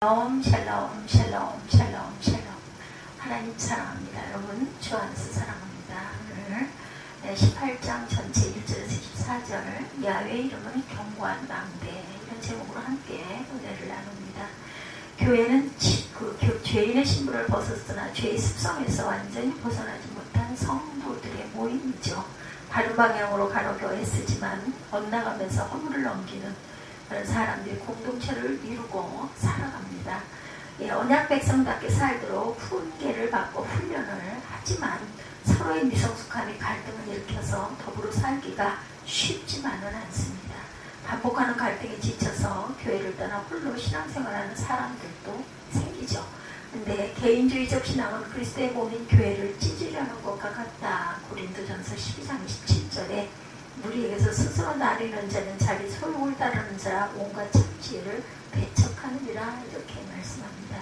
샬롬 샬롬 샬롬 샬롬 샬롬. 하나님 사랑합니다. 여러분 주 안에서 사랑합니다. 오늘 18장 전체 1절에서 14절 야외 이름은 경관 망대. 이런 제목으로 함께 은혜를 나눕니다. 교회는 그 죄인의 신분을 벗었으나 죄의 습성에서 완전히 벗어나지 못한 성도들의 모임이죠. 다른 방향으로 가려고 애쓰지만 엇나가면서 허물을 넘기는 사람들이 공동체를 이루고 살아갑니다. 예, 언약 백성답게 살도록 훈계를 받고 훈련을 하지만 서로의 미성숙함이 갈등을 일으켜서 더불어 살기가 쉽지만은 않습니다. 반복하는 갈등에 지쳐서 교회를 떠나 홀로 신앙생활하는 사람들도 생기죠. 근데 개인주의적 신앙은 그리스도의 몸인 교회를 찢으려는 것과 같다. 고린도전서 12장 27절에 우리에게서 스스로 나리는 자는 자기 소욕을 따르는 자라 온갖 참지를 배척하느니라 이렇게 말씀합니다.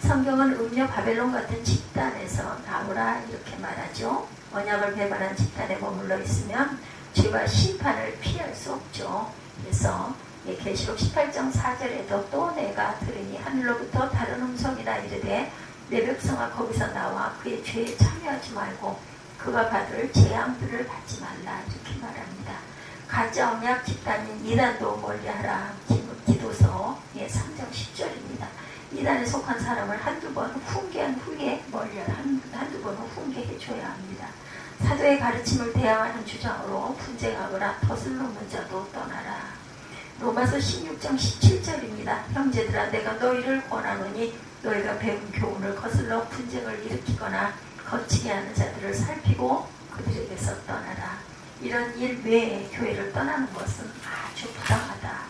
성경은 음녀 바벨론 같은 집단에서 나오라 이렇게 말하죠. 언약을 배반한 집단에 머물러 있으면 죄와 심판을 피할 수 없죠. 그래서 계시록 18장 4절에도 또 내가 들으니 하늘로부터 다른 음성이라 이르되 내 백성아 거기서 나와 그의 죄에 참여하지 말고 그가 받을 재앙들을 받지 말라 이렇게 말합니다. 가짜 언약 집단인 이단도 멀리하라 기도서 예, 3장 10절입니다. 이단에 속한 사람을 한두 번 훈계한 후에 멀리하라 한두 번 훈계해 줘야 합니다. 사도의 가르침을 대항하는 주장으로 분쟁하거나 덫을 놓는 자도 떠나라. 로마서 16장 17절입니다. 형제들아 내가 너희를 권하노니 너희가 배운 교훈을 거슬러 분쟁을 일으키거나 거치게 하는 자들을 살피고 그들에게서 떠나라. 이런 일 외에 교회를 떠나는 것은 아주 부당하다.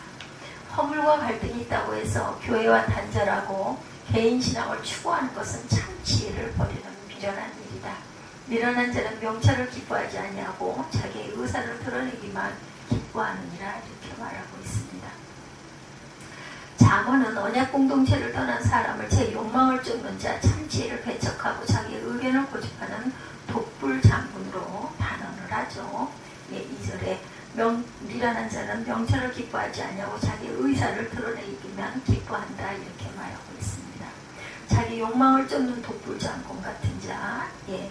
허물과 갈등이 있다고 해서 교회와 단절하고 개인 신앙을 추구하는 것은 참 지혜를 버리는 미련한 일이다. 미련한 자는 명찰을 기뻐하지 아니하고 자기의 의사를 드러내기만 기뻐하느니라 이렇게 말하고. 장어는 언약 공동체를 떠난 사람을 제 욕망을 쫓는 자 참지혜를 배척하고 자기의 의견을 고집하는 독불 장군으로 단언을 하죠. 예, 2절에 명, 미련한 자는 명철을 기뻐하지 않냐고 자기 의사를 드러내기만 기뻐한다 이렇게 말하고 있습니다. 자기 욕망을 쫓는 독불 장군 같은 자 예,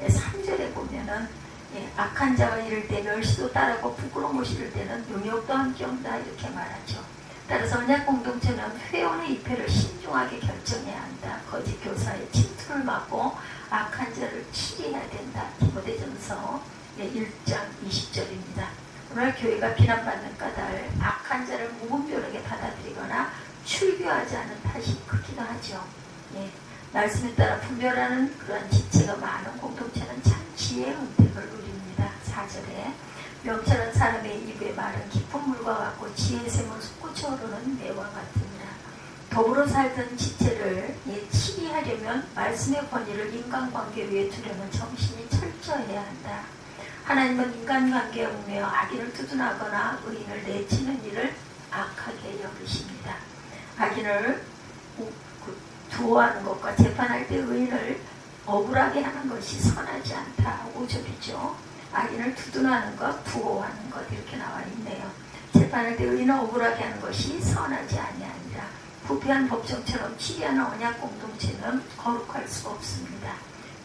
3절에 보면은 예, 악한 자가 이를 때 멸시도 따르고 부끄러움을 실을 때는 용역도 함께 온다 이렇게 말하죠. 따라서 언약 공동체는 회원의 입회를 신중하게 결정해야 한다. 거짓 교사의 침투를 막고 악한 자를 치리해야 된다. 디모데전서 1장 20절입니다. 오늘 교회가 비난받는 까닭 악한 자를 무분별하게 받아들이거나 출교하지 않은 탓이 크기도 하죠. 예, 말씀에 따라 분별하는 그런 지체가 많은 공동체는 참 지혜의 은택을 누립니다. 4절에 명철한 사람의 입에 말은 깊은 물과 같고 지혜 샘은 솟구쳐 오르는 매와 같으니라. 더불어 살던 지체를 예치리하려면 말씀의 권위를 인간관계 위에 두려는 정신이 철저해야 한다. 하나님은 인간관계에 얽매여 악인을 두둔하거나 의인을 내치는 일을 악하게 여기십니다. 악인을 그 두어하는 것과 재판할 때 의인을 억울하게 하는 것이 선하지 않다. 오절이죠. 악인을 두둔하는 것, 부호하는 것 이렇게 나와 있네요. 재판을 때 의인을 억울하게 하는 것이 선하지 아니하니라. 부패한 법정처럼 치리하는 언약 공동체는 거룩할 수가 없습니다.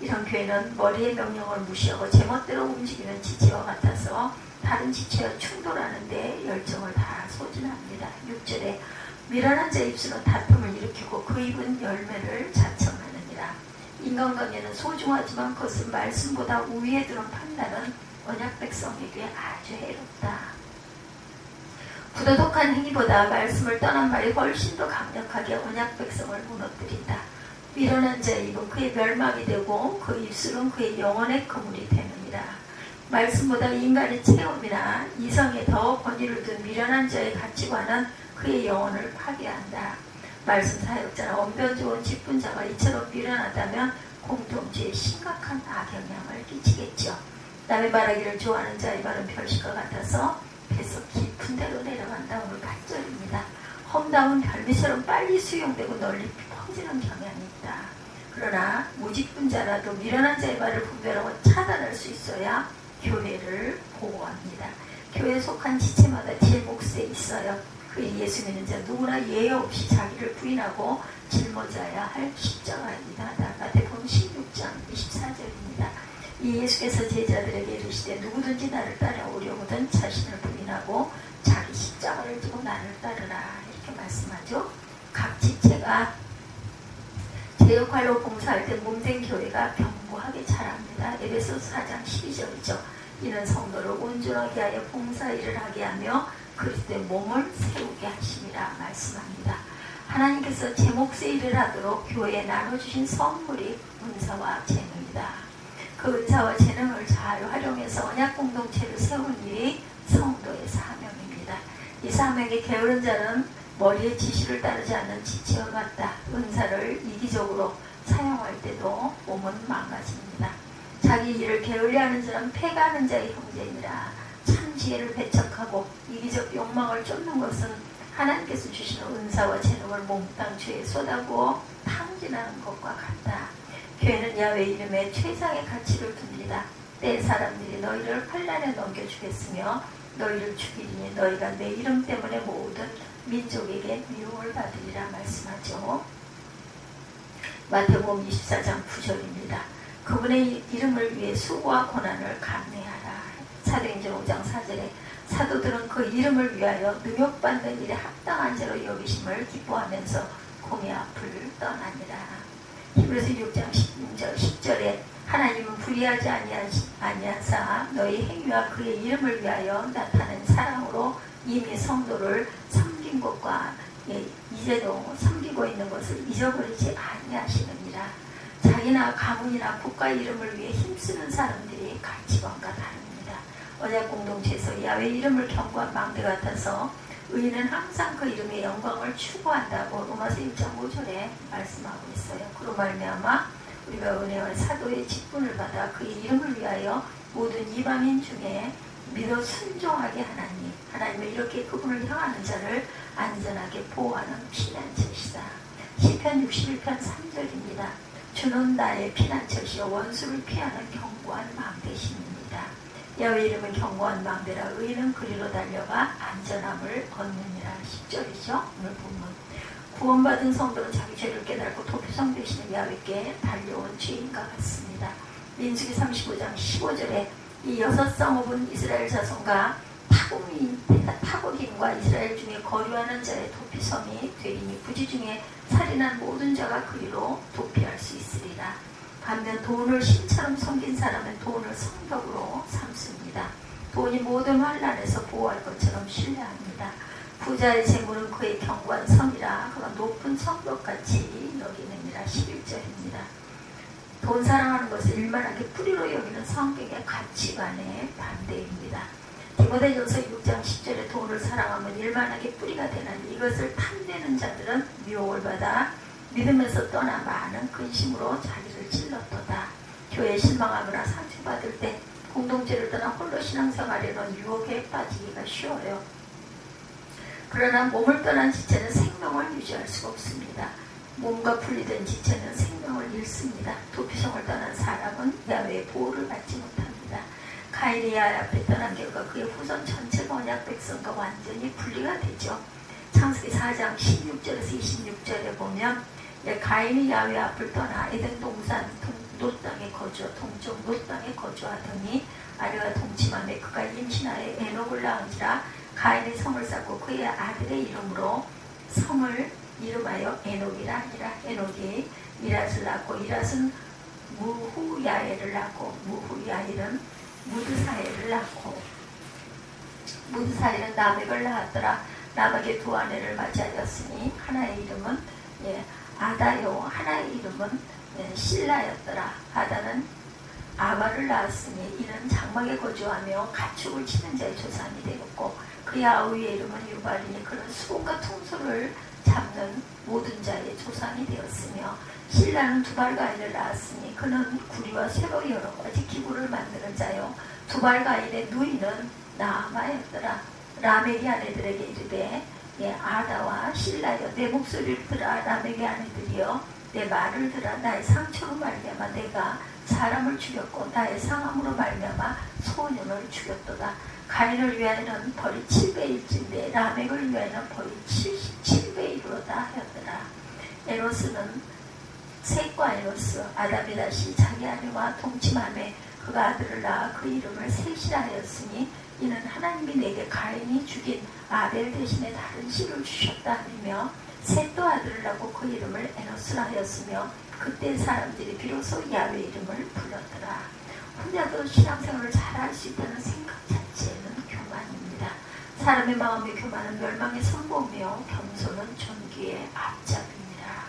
이런 교회는 머리의 명령을 무시하고 제멋대로 움직이는 지체와 같아서 다른 지체와 충돌하는데 열정을 다 소진합니다. 6절에 미련한 자 입술은 다툼을 일으키고 그 입은 열매를 자청하느니라. 인간관계는 소중하지만 그것은 말씀보다 우위에 두는 판단은 언약 백성에게 아주 해롭다. 부도덕한 행위보다 말씀을 떠난 말이 훨씬 더 강력하게 언약 백성을 무너뜨린다. 미련한 자의 입은 그의 멸망이 되고 그 입술은 그의 영혼의 그물이 되느니라. 말씀보다 인간의 체험이나 이성에 더 권위를 둔 미련한 자의 가치관은 그의 영혼을 파괴한다. 말씀 사역자나 언변 좋은 직분자가 이처럼 미련하다면 공동체에 심각한 악영향을 끼치겠죠. 남의 말하기를 좋아하는 자의 말은 별식과 같아서 배서 깊은 데로 내려간다. 오늘 8절입니다. 험담은 별미처럼 빨리 수용되고 널리 퍼지는 경향이 있다. 그러나 무직분자라도 미련한 자의 말을 분별하고 차단할 수 있어야 교회를 보호합니다. 교회에 속한 지체마다 제 몫에 있어요. 그 예수 믿는 자 누구나 예외 없이 자기를 부인하고 짊어져야 할 십자가입니다. 마태복음 16장 24절입니다. 이 예수께서 제자들에게 이르시되 누구든지 나를 따라오려거든 자신을 부인하고 자기 십자가를 지고 나를 따르라 이렇게 말씀하죠. 각 지체가 제 역할로 봉사할 때 몸된 교회가 견고하게 자랍니다. 에베소 4장 12절이죠. 이는 성도를 온전하게 하여 봉사 일을 하게 하며 그리스도의 몸을 세우게 하심이라 말씀합니다. 하나님께서 제 몫의 일을 하도록 교회에 나눠주신 선물이 은사와 재능이다. 그 은사와 재능을 잘 활용해서 언약 공동체를 세우는 일이 성도의 사명입니다. 이 사명에 게으른 자는 머리의 지시를 따르지 않는 지체와 같다. 은사를 이기적으로 사용할 때도 몸은 망가집니다. 자기 일을 게을리하는 자는 패가는 자의 형제이니라. 참 지혜를 배척하고 이기적 욕망을 쫓는 것은 하나님께서 주시는 은사와 재능을 몽땅주에 쏟아부어 탕진하는 것과 같다. 교회는 야외 이름에 최상의 가치를 둡니다. 때 사람들이 너희를 환란에 넘겨주겠으며 너희를 죽이리니 너희가 내 이름 때문에 모든 민족에게 미움을 받으리라 말씀하죠. 마태복음 24장 9절입니다. 그분의 이름을 위해 수고와 고난을 감내하라. 사도행전 5장 4절에 사도들은 그 이름을 위하여 능욕받는 일에 합당한 자로 여기심을 기뻐하면서 공의 앞을 떠나니라. 히브리서 6장 10절, 10절에 하나님은 불의하지 아니하사 너희 행위와 그의 이름을 위하여 나타낸 사랑으로 이미 성도를 섬긴 것과 예, 이제도 섬기고 있는 것을 잊어버리지 아니하시느니라. 자기나 가문이나 국가 이름을 위해 힘쓰는 사람들이 가치관과 다릅니다. 언약 공동체에서 야외 이름을 경고한 망대 같아서 의인은 항상 그 이름의 영광을 추구한다고 로마서 1장 5절에 말씀하고 있어요. 그로 말미암아 우리가 은혜와 사도의 직분을 받아 그의 이름을 위하여 모든 이방인 중에 믿어 순종하게 하나님 하나님을 이렇게 그분을 향하는 자를 안전하게 보호하는 피난처시다. 시편 61편 3절입니다. 주는 나의 피난처시여 원수를 피하는 견고한 망대신입니 다. 야외 이름은 견고한 망대라 의인은 그리로 달려가 안전함을 얻느니라 10절이죠. 오늘 본문 구원받은 성도는 자기 죄를 깨닫고 도표성 되시는 야외께 달려온 죄인과 같습니다. 민수기 35장 15절에 이 여섯 성읍은 이스라엘 자손과 타국민, 타국인과 이스라엘 중에 거류하는 자의 도피섬이 되리니 부지 중에 살인한 모든 자가 그리로 도피할 수 있으리라. 반면 돈을 신처럼 섬긴 사람은 돈을 성벽으로 삼 습니다. 돈이 모든 환란에서 보호할 것처럼 신뢰합니다. 부자의 재물은 그의 견고한 성이라 그가 높은 성벽같이 여기느니라 11절입니다. 돈 사랑하는 것을 일만하게 뿌리로 여기는 성격의 가치관의 반대입니다. 디모데전서 6장 10절에 돈을 사랑하면 일만하게 뿌리가 되는 이것을 탐내는 자들은 미혹을 받아 믿음에서 떠나 많은 근심으로 자기를 찔렀도다. 교회 실망하거나 상처받을 때 공동체를 떠나 홀로 신앙생활에는 유혹에 빠지기가 쉬워요. 그러나 몸을 떠난 지체는 생명을 유지할 수가 없습니다. 몸과 풀리던 지체는 생명을 잃습니다. 도피성을 떠난 사람은 야외의 보호를 받지 못합니다. 야외 앞에 떠난 결과 그의 후손 전체가 언약 백성과 완전히 분리가 되죠. 창세기 4장 16절에서 26절에 보면 예, 가인이 야외 앞을 떠나 에덴 동산 노 땅에 거주, 동쪽 노 땅에 거주하더니 아내와 동침함에 그가 임신하여 에녹을 낳은지라 가인의 성을 쌓고 그의 아들의 이름으로 성을 이름하여 에녹이라 아니라. 에녹이 이랏을 낳고 이랏은 무후야엘을 낳고 무후야엘은 무드사엘을 낳고 무드사엘은 나백을 낳았더라. 나백의 두 아내를 맞이하였으니 하나의 이름은 예, 아다요 하나의 이름은 예, 신라였더라. 아다는 아바를 낳았으니 이는 장막에 거주하며 가축을 치는 자의 조상이 되었고 그의 아우의 이름은 유발이니 그는 수공과 통솔을 잡는 모든 자의 조상이 되었으며 신라는 두발가인을 낳았으니 그는 구리와 쇠로 여러 가지 기구를 만드는 자요. 두발가인의 누이는 나아마였더라. 라멕이 아내들에게 이르되 예, 아다와 신라여 내 목소리를 들어 라멕의 아내들이여 내 말을 들어 나의 상처로 말미암아 내가 사람을 죽였고 나의 상함으로 말미암아 소년을 죽였도다 가인을 위하여는 벌이 7배일진데 라멕을 위하여는 벌이 77배이로다 하였더라. 에노스는 셋과 에노스 아담이 다시 자기 아내와 동침함에 그가 아들을 낳아 그 이름을 셋이라 하였으니 이는 하나님이 내게 가인이 죽인 아벨 대신에 다른 씨를 주셨다 하며 셋도 아들을 낳고 그 이름을 에노스라 하였으며 그때 사람들이 비로소 야외 이름을 불렀더라. 혼자도 신앙생활을 잘 할 수 있다는 생각 자체는 교만입니다. 사람의 마음의 교만은 멸망의 선보며 겸손은 존귀의 앞잡입니다.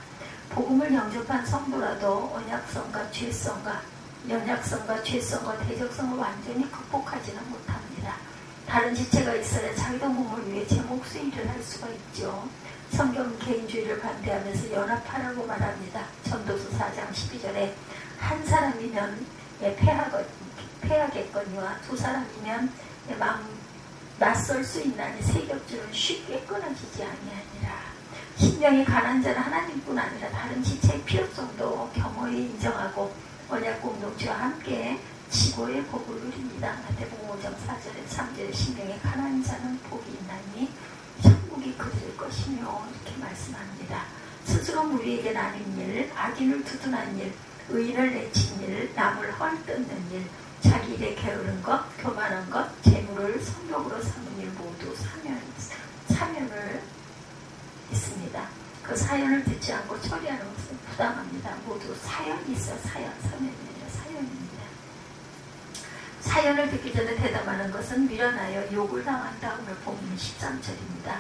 복음을 영접한 성도라도 언약성과 죄성과 연약성과 죄성과 대적성을 완전히 극복하지는 못합니다. 다른 지체가 있어야 자기도 몸을 위해 제 몫의 일을 할 수가 있죠. 성경 개인주의를 반대하면서 연합하라고 말합니다. 전도서 4장 12절에 한 사람이면 예, 패하겠거니와 두 사람이면 예, 맞설 수 있나니 세 겹줄은 쉽게 끊어지지 아니하니라. 신명이 가난 자는 하나님뿐 아니라 다른 지체의 필요성도 겸허히 인정하고 언약 공동체와 함께 지고의 복을 누립니다. 마태복음 5장 4절에 3절에 신명이 가난 자는 복이 있나니 천국이 그들의 것이며 이렇게 말씀합니다. 스스로 무리에게 나는 일, 악인을 두둔한 일, 의인을 내친 일, 남을 헐뜯는 일, 자기 일에 게으른 것, 교만한 것, 재물을 성욕으로 삼은 일 모두 사면, 사면을 있습니다. 그 사연을 듣지 않고 처리하는 것은 부당합니다. 모두 사연이 있어 사연, 사연이 아니라 사연입니다. 사연을 듣기 전에 대담하는 것은 미련하여 욕을 당한다 오늘 보면 13절입니다.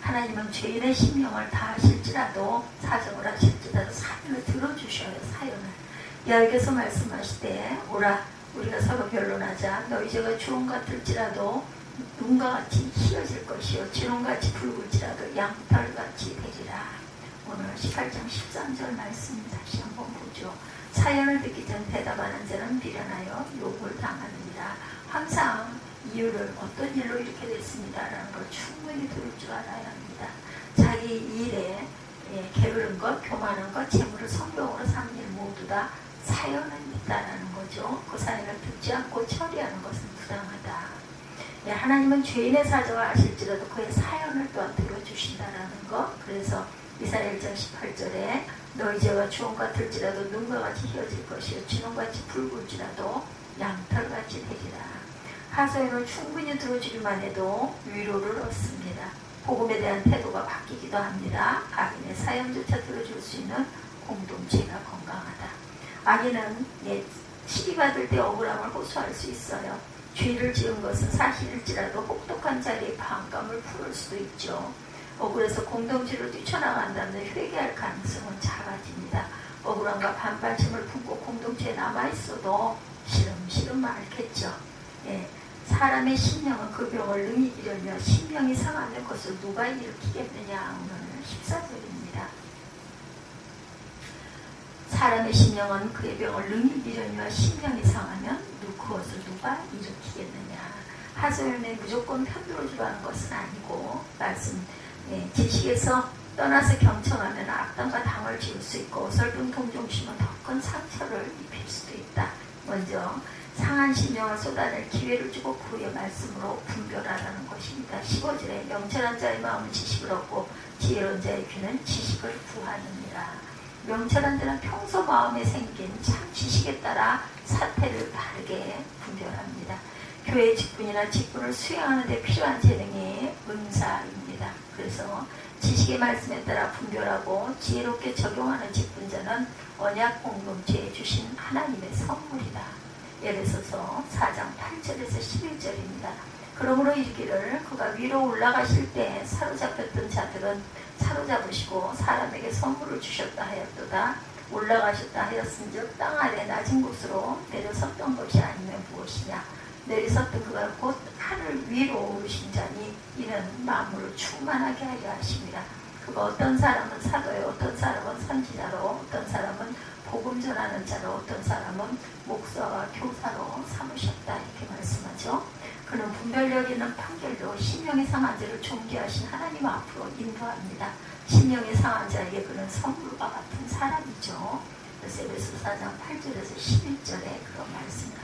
하나님은 죄인의 심령을 다 하실지라도 사정을 하실지라도 사연을 들어주셔요. 사연을. 여에게서 말씀하실 때 오라 우리가 서로 변론하자 너희 죄가 주홍 같을지라도 눈과 같이 희어질 것이요 주홍같이 붉을지라도 양털같이 되리라. 오늘 18장 13절 말씀 다시 한번 보죠. 사연을 듣기 전 대답하는 자는 미련하여 욕을 당하느니라. 항상 이유를 어떤 일로 이렇게 됐습니다라는 걸 충분히 들을 줄 알아야 합니다. 자기 일에 예, 게으른 것, 교만한 것, 재물을 성경으로 삼는 일 모두 다 사연은 있다라는 거죠. 그 사연을 듣지 않고 처리하는 것은 부당하다. 예, 하나님은 죄인의 사정을 아실지라도 그의 사연을 또한 들어주신다라는 것. 그래서 이사야 1장 18절에 너희 죄가 주홍 같을지라도 눈과 같이 휘어질 것이요 진홍같이 붉을지라도 양털같이 되리라. 하소연을 충분히 들어주기만 해도 위로를 얻습니다. 복음에 대한 태도가 바뀌기도 합니다. 악인의 사연조차 들어줄 수 있는 공동체가 건강하다. 악인은 예, 시기받을 때 억울함을 호소할 수 있어요. 죄를 지은 것은 사실일지라도 혹독한 자리에 반감을 풀을 수도 있죠. 억울해서 공동체로 뛰쳐나간다면 회개할 가능성은 작아집니다. 억울함과 반발심을 품고 공동체에 남아있어도 시름시름 앓겠죠. 예, 사람의 신령은 그 병을 능히 이기려며 신명이 상하는 것을 누가 일으키겠느냐 오늘 14절입니다. 사람의 신령은 그의 병을 능히 이기려며 신명이 상하면 그것을 누가 일으키겠느냐 하소연에 무조건 편들어주고 하는 것은 아니고 말씀 예, 지식에서 떠나서 경청하면 악당과 당을 지을 수 있고 설픈 동정심은 더 큰 상처를 입힐 수도 있다. 먼저 상한 신명을 쏟아낼 기회를 주고 그의 말씀으로 분별하라는 것입니다. 15절에 명철한 자의 마음은 지식을 얻고 지혜로운 자의 귀는 지식을 구하느니라. 명철한 자는 평소 마음에 생긴 참 지식에 따라 사태를 바르게 분별합니다. 교회 직분이나 직분을 수행하는 데 필요한 재능이 은사입니다. 그래서 지식의 말씀에 따라 분별하고 지혜롭게 적용하는 직분자는 언약 공동체에 주신 하나님의 선물이다. 예배소서 4장 8절에서 11절입니다. 그러므로 이르기를 그가 위로 올라가실 때 사로잡혔던 자들은 사로잡으시고 사람에게 선물을 주셨다 하였도다. 올라가셨다 하였은즉 땅 아래 낮은 곳으로 내려섰던 것이 아니면 무엇이냐. 내리섰던 그가 곧 하늘 위로 오르신 자니 만물을 충만하게 하려 하십니다. 그가 어떤 사람은 사도요 어떤 사람은 선지자로 어떤 사람은 복음 전하는 자로 어떤 사람은 목사와 교사로 삼으셨다 이렇게 말씀하죠. 그는 분별력 있는 판결로 신명의 상한 자를 존귀하신 하나님 앞으로 인도합니다. 신명의 상한 자에게 그는 선물과 같은 사람이죠. 에베소 4장 8절에서 11절에 그런 말씀을.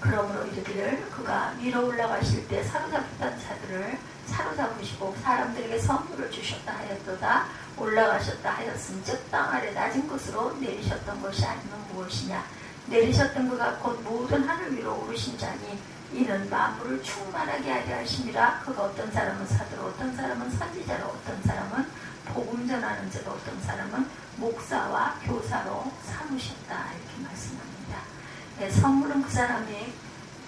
그러므로 이르기를 그가 위로 올라가실 때 사로잡혔던 자들을 사로잡으시고 사람들에게 선물을 주셨다 하였도다. 올라가셨다 하였은즉 땅 아래 낮은 곳으로 내리셨던 것이 아니면 무엇이냐? 내리셨던 그가 곧 모든 하늘 위로 오르신 자니 이는 만물을 충만하게 하게 하심이라. 그가 어떤 사람은 사도로 어떤 사람은 선지자로 어떤 사람은 복음 전하는 자로 어떤 사람은 목사와 교사로 삼으셨다. 이렇게. 네, 선물은 그 사람의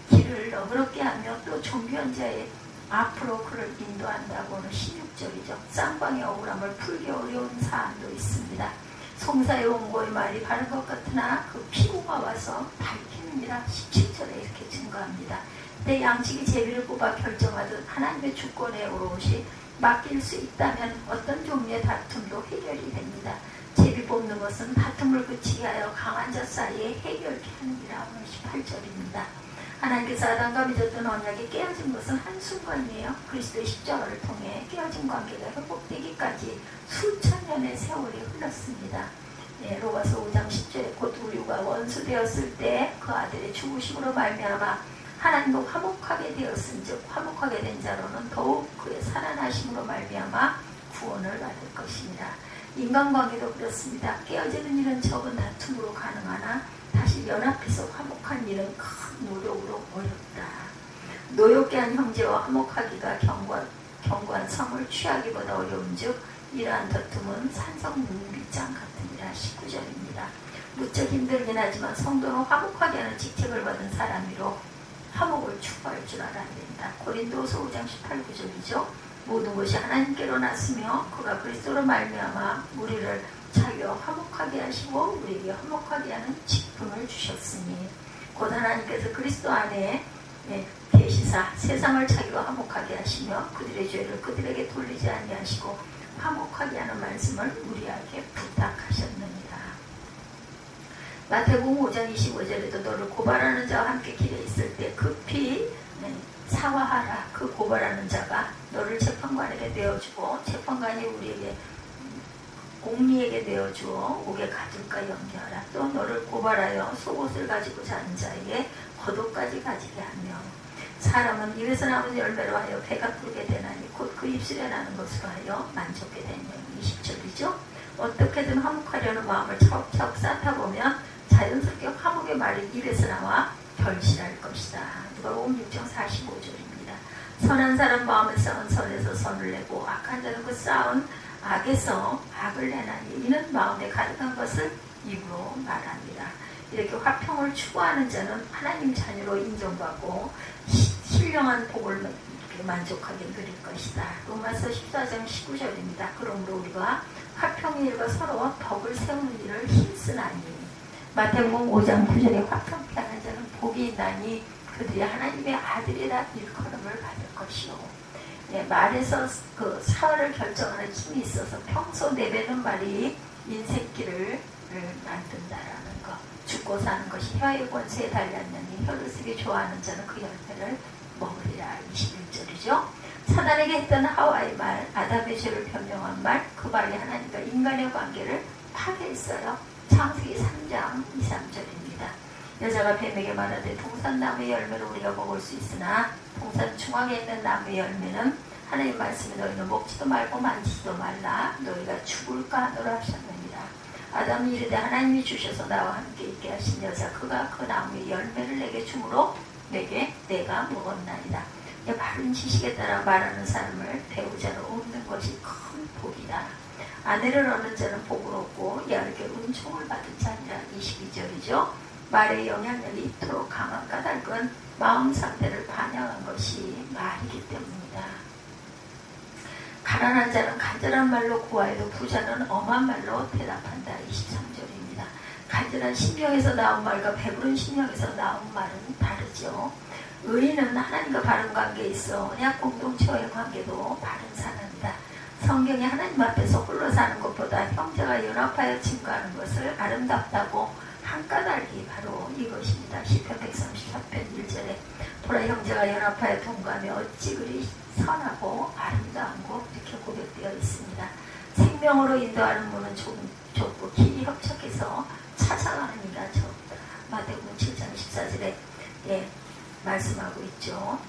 길을 너그럽게 하며 또 종교한 자의 앞으로 그를 인도한다고 는 16절이죠. 쌍방의 억울함을 풀기 어려운 사안도 있습니다. 송사의 원고의 말이 바른 것 같으나 그 피고가 와서 밝히느니라 17절에 이렇게 증거합니다. 내 양식이 제비를 뽑아 결정하듯 하나님의 주권에 오롯이 맡길 수 있다면 어떤 종류의 다툼도 해결이 됩니다. 제비 뽑는 것은 다툼을 그치게 하여 강한 자 사이에 해결케 하느니라 오늘 18절입니다. 하나님께서 아담과 맺었던 언약이 깨어진 것은 한순간이에요. 그리스도의 십자가를 통해 깨어진 관계가 회복되기까지 수천 년의 세월이 흘렀습니다. 예, 로마서 5장 10절에 곧 우리가 원수 되었을 때 그 아들의 죽으심으로 말미암아 하나님과 화목하게 되었은즉 화목하게 된 자로는 더욱 그의 살아나심으로 말미암아 구원을 받을 것입니다. 인간관계도 그렇습니다. 깨어지는 일은 적은 다툼으로 가능하나 다시 연합해서 화목한 일은 큰 노력으로 어렵다. 노엽게 한 형제와 화목하기가 경관, 경관 성을 취하기보다 어려운 즉 이러한 다툼은 산성 눈빛장 같으니라 19절입니다. 무척 힘들긴 하지만 성도는 화목하게 하는 직책을 받은 사람이로 화목을 추구할 줄 알아야 된다. 고린도서 5장 18, 9절이죠. 모든 것이 하나님께로 났으며 그가 그리스도로 말미암아 우리를 자기와 화목하게 하시고 우리에게 화목하게 하는 직분을 주셨으니 곧 하나님께서 그리스도 안에 예, 계시사 세상을 자기와 화목하게 하시며 그들의 죄를 그들에게 돌리지 아니하시고 화목하게 하는 말씀을 우리에게 부탁하셨느니라. 마태복음 5장 25절에도 너를 고발하는 자와 함께 길에 있을 때 급히 네, 사과하라. 그 고발하는 자가 너를 재판관에게 내어주고 재판관이 우리에게 공리에게 내어주어 옥에 가둘까 연기하라. 또 너를 고발하여 속옷을 가지고 자는 자에게 겉옷까지 가지게 하며 사람은 입에서 나오는 열매로 하여 배가 부르게 되나니 곧 그 입술에 나는 것으로 하여 만족게 되는 20절이죠. 어떻게든 화목하려는 마음을 차곡차곡 쌓다 보면 자연스럽게 화목의 말이 입에서 나와 결실할 것이다. 누가복음 6장 45절입니다. 선한 사람 마음에 쌓은 선에서 선을 내고 악한 자는 그 쌓은 악에서 악을 내나니 이는 마음에 가득한 것을 입으로 말합니다. 이렇게 화평을 추구하는 자는 하나님 자녀로 인정받고 신령한 복을 만족하게 누릴 것이다. 로마서 14장 19절입니다. 그러므로 우리가 화평의 일과 서로 덕을 세우는 일을 힘쓰나니 마태복음 5장 9절에 화평케 하는 자는 복이 있나니 그들이 하나님의 아들이라 일컬음을 받을 것이요. 네, 말에서 그 사활을 결정하는 힘이 있어서 평소 내뱉는 말이 인생길을 만든다라는 것. 죽고 사는 것이 혀의 권세에 달렸느니 혀를 쓰기 좋아하는 자는 그 열매를 먹으리라 21절이죠. 사단에게 했던 하와의 말, 아담의 죄를 변명한 말, 그 말이 하나님과 인간의 관계를 파괴했어요. 창세기 3장 2, 3절입니다. 여자가 뱀에게 말하되 동산나무의 열매를 우리가 먹을 수 있으나 동산 중앙에 있는 나무의 열매는 하나님 말씀에 너희는 먹지도 말고 만지지도 말라 너희가 죽을까 하노라 하셨느니라. 아담이 이르되 하나님이 주셔서 나와 함께 있게 하신 여자 그가 그 나무의 열매를 내게 주므로 내게 내가 먹었나이다. 바른 지식에 따라 말하는 사람을 배우자로 얻는 것이 큰 복이다. 아내를 얻는 자는 복을 얻고 야르게 은총을 받은 자니라 22절이죠. 말의 영향력이 있도록 강한 까닭은 마음 상태를 반영한 것이 말이기 때문이다. 가난한 자는 간절한 말로 구하여도 부자는 엄한 말로 대답한다. 23절입니다. 간절한 심령에서 나온 말과 배부른 심령에서 나온 말은 다르죠. 의인은 하나님과 바른 관계에 있어 언약 공동체와의 관계도 바른 사람이다. 성경이 하나님 앞에서 홀로 사는 것보다 형제가 연합하여 증거하는 것을 아름답다고 한 까닭이 바로 이것입니다. 시편 134편 1절에 보라 형제가 연합하여 동거하며 어찌 그리 선하고 아름다운 곳 이렇게 고백되어 있습니다. 생명으로 인도하는 문은 좁은, 좁고 길이 협착해서 찾아가는 이가. 마태복음 7장 14절에 예, 말씀하고 있죠.